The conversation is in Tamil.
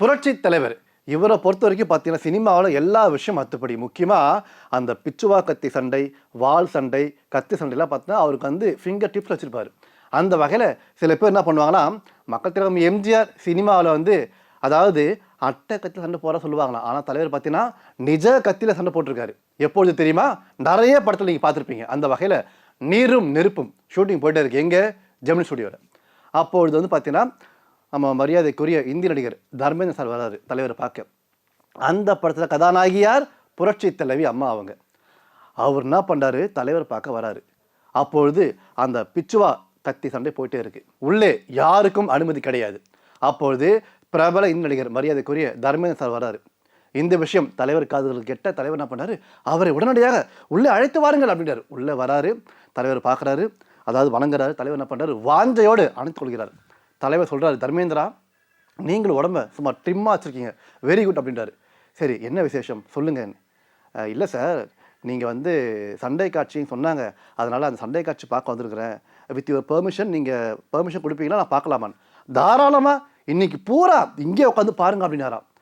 புரட்சி தலைவர். இவரை பொறுத்த வரைக்கும் பார்த்தீங்கன்னா சினிமாவில் எல்லா விஷயம் மற்றபடி முக்கியமாக அந்த பிச்சுவா கத்தி சண்டை வாள் சண்டை கத்தி சண்டைலாம் பார்த்தீங்கன்னா அவருக்கு வந்து ஃபிங்கர் டிப்ஸ் வச்சுருப்பாரு. அந்த வகையில் சில பேர் என்ன பண்ணுவாங்கன்னா மக்கள் திலகம் எம்ஜிஆர் சினிமாவில் வந்து அதாவது அட்டை கத்தியில் சண்டை போட சொல்லுவாங்களாம். ஆனால் தலைவர் பார்த்தீங்கன்னா நிஜ கத்தியில் சண்டை போட்டிருக்காரு. எப்பொழுது தெரியுமா? நிறைய படத்தில் நீங்கள் பார்த்துருப்பீங்க அந்த வகையில் நீரும் நெருப்பும் ஷூட்டிங் போயிட்டே இருக்கு. எங்கே? ஜெமினி ஸ்டுடியோவில் அப்பொழுது வந்து பார்த்தீங்கன்னா நம்ம மரியாதைக்குரிய இந்தி நடிகர் தர்மேந்திர சார் வர்றார் தலைவரை பார்க்க. அந்த படத்தில் கதாநாயகியார் புரட்சி தலைவி அம்மா அவங்க. அவர் என்ன பண்ணுறாரு தலைவர் பார்க்க வராரு. அப்பொழுது அந்த பிச்சுவா கத்தி சண்டை போயிட்டே இருக்கு. உள்ளே யாருக்கும் அனுமதி கிடையாது. அப்பொழுது பிரபல இந்தி நடிகர் மரியாதைக்குரிய தர்மேந்திர சார் வர்றாரு இந்த விஷயம் தலைவர் காதுகள் கெட்ட தலைவர் என்ன பண்ணாரு அவரை உடனடியாக உள்ளே அழைத்து வாருங்கள் அப்படின்றார். உள்ளே வராரு தலைவர் பார்க்குறாரு. அதாவது வணங்குறாரு. தலைவர் என்ன பண்ணுறாரு வாஞ்சையோடு அணைத்து கொள்கிறார். தலைவர் சொல்கிறாரு தர்மேந்திரா நீங்களும் உடம்ப சும்மா ட்ரிம்மாக வச்சுருக்கீங்க. வெரி குட் அப்படின்றாரு. சரி என்ன விசேஷம்? சொல்லுங்க. இல்லை சார் நீங்கள் வந்து சண்டை காட்சின்னு சொன்னாங்க. அதனால் அந்த சண்டை காட்சி பார்க்க வந்திருக்கிறேன். வித் யுவர் பெர்மிஷன் நீங்கள் பெர்மிஷன் கொடுப்பீங்களா? நான் பார்க்கலாமான்னு. தாராளமாக இன்றைக்கி பூரா இங்கே உட்காந்து பாருங்க அப்படின்னாராம்.